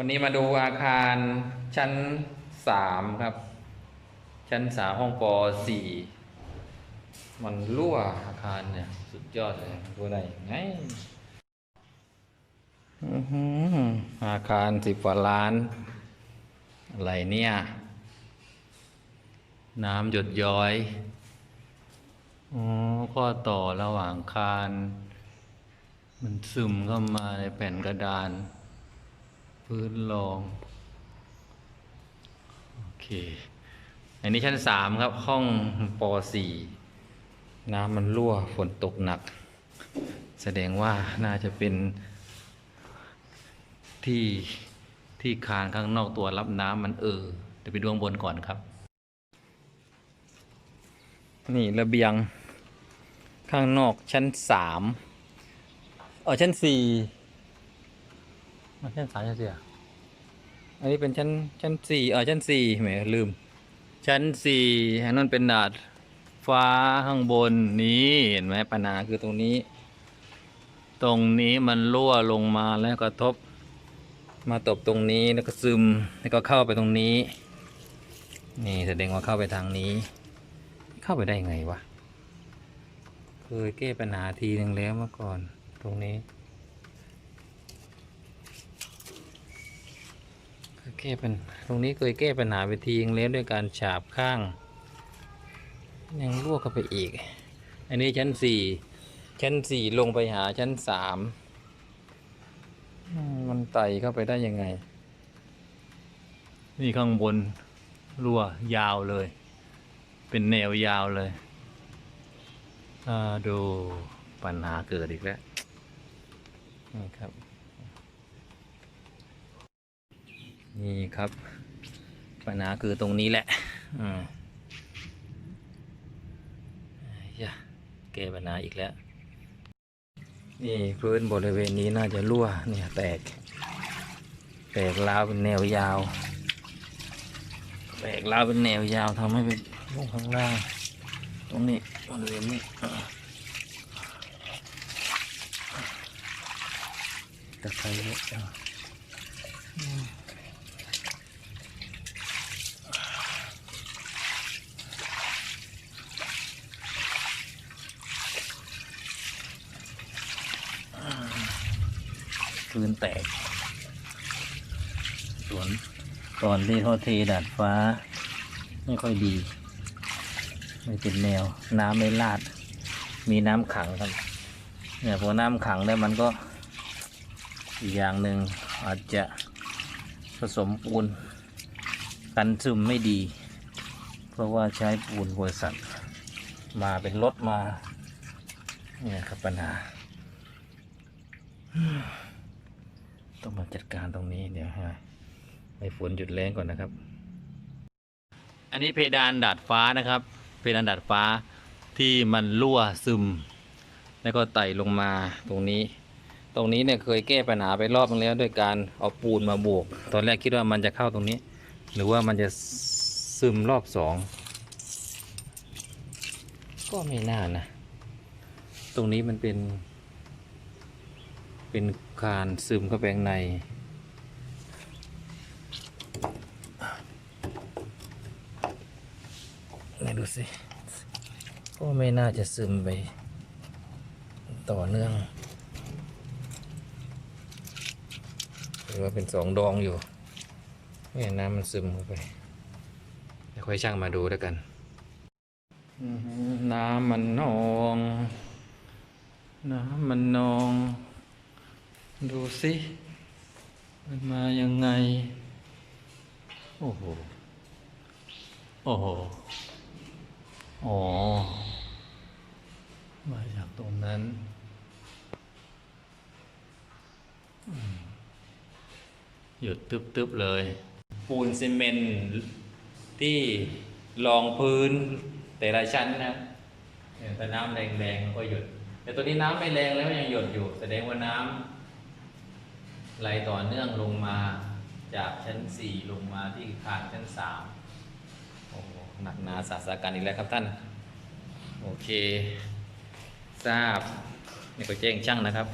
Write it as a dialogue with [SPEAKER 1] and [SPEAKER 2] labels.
[SPEAKER 1] วันนี้มาดูอาคารชั้นสามครับ ชั้นสามห้องปสี่มันรั่วอาคารเนี่ย สุดยอดเลยรั่วได้ยังไงอื้อหืออาคารสิบกว่าล้าน อะไรเนี่ย น้ำหยดย้อยอ๋อข้อต่อระหว่างคาน มันซึมเข้ามาในแผ่นกระดาน พื้นรอง โอเค อันนี้ชั้นสามครับ ห้องปสี่น้ำมันรั่วฝนตกหนัก แสดงว่าน่าจะเป็นที่ที่คานข้างนอกตัวรับน้ำมันเออเดี๋ยวไปดูข้างบนก่อนครับ นี่ระเบียงข้างนอกชั้นสามเออชั้นสี่มาชั้นสามชั้นสี่อะ อันนี้เป็นชั้นชั้นสี่เออชั้นสี่แหมลืม ชั้นสี่อันนั้นเป็นดาดฟ้าข้างบนนี้เห็นไหมปัญหาคือตรงนี้ ตรงนี้มันรั่วลงมาแล้วกระทบ มาตบตรงนี้แล้วก็ซึมแล้วก็เข้าไปตรงนี้ นี่แสดงว่าเข้าไปทางนี้ เข้าไปได้ไงวะเคยแก้ปัญหาทีหนึ่งแล้วเมื่อก่อนตรงนี้เคย แก้ปัญตรงนี้เคยแก้ปัญหาไปทีนึงแล้วด้วยการฉาบข้าง ยังรั่วเข้าไปอีก อันนี้ชั้นสี่ชั้นสี่ลงไปหาชั้นสามมันไต่เข้าไปได้ยังไง นี่ข้างบนรั่วยาวเลย เป็นแนวยาวเลยอ่าดูปัญหาเกิดอีกแล้วนี่ครับ นี่ครับปัญหาคือตรงนี้แหละอืมอย่าแก้ปัญหาอีกแล้ว นี่พื้นบริเวณนี้น่าจะรั่วเนี่ยแตก แตกราวเป็นแนวยาว แตกราวเป็นแนวยาวทำให้เป็นลงข้างล่าง ตรงนี้บริเวณนี้ตะไคร้ พื้นแตกสวนตอนที่เขาเทดาดฟ้า ไม่ค่อยดี ไม่เป็นแนว น้ำไม่ลาด มีน้ำขังครับเนี่ยพอน้ำขังแล้วมันก็อีกอย่างหนึ่งอาจจะผสมปูนกันซึมไม่ดี เพราะว่าใช้ปูนบริษัทมาเป็นรถมา เนี่ยครับปัญหา ต้องมาจัดการตรงนี้เดี๋ยวให้ให้ฝนหยุดแรงก่อนนะครับ อันนี้เพดานดาดฟ้านะครับ เพดานดาดฟ้าที่มันรั่วซึม แล้วก็ไต่ลงมาตรงนี้ ตรงนี้เนี่ยเคยแก้ปัญหาไปรอบนึงแล้วด้วยการเอาปูนมาโบกตอนแรกคิดว่ามันจะเข้าตรงนี้ หรือว่ามันจะซึมรอบสองก็ไม่น่านะ ตรงนี้มันเป็น เป็นการซึมเข้าไปข้างใน นี่ดูสิก็ไม่น่าจะซึมไป ต่อเนื่องหรือว่าเป็นสองดองอยู่นี่น้ำมันซึมเข้าไปเดี๋ยวค่อยช่างมาดูแล้วกัน น้ำมันนอง น้ำมันนอง ดูสิมันมายังไง โอ้โห โอ้โห อ๋อ มาจากตรงนั้นหยุดตึบๆเลย ปูนซีเมนต์ที่รองพื้นแต่ละชั้นนะเนี่ยแต่น้ำแรงๆก็หยุด แต่ตัวนี้น้ำไม่แรงแล้วยังหยดอยู่ แสดงว่าน้ำ ไหลต่อเนื่องลงมาจากชั้นสี่ลงมาที่คานชั้นสามโอ้โหหนักหนาสาสาการอีกแล้วครับท่าน โอเค ทราบนี่ก็แจ้งช่างนะครับ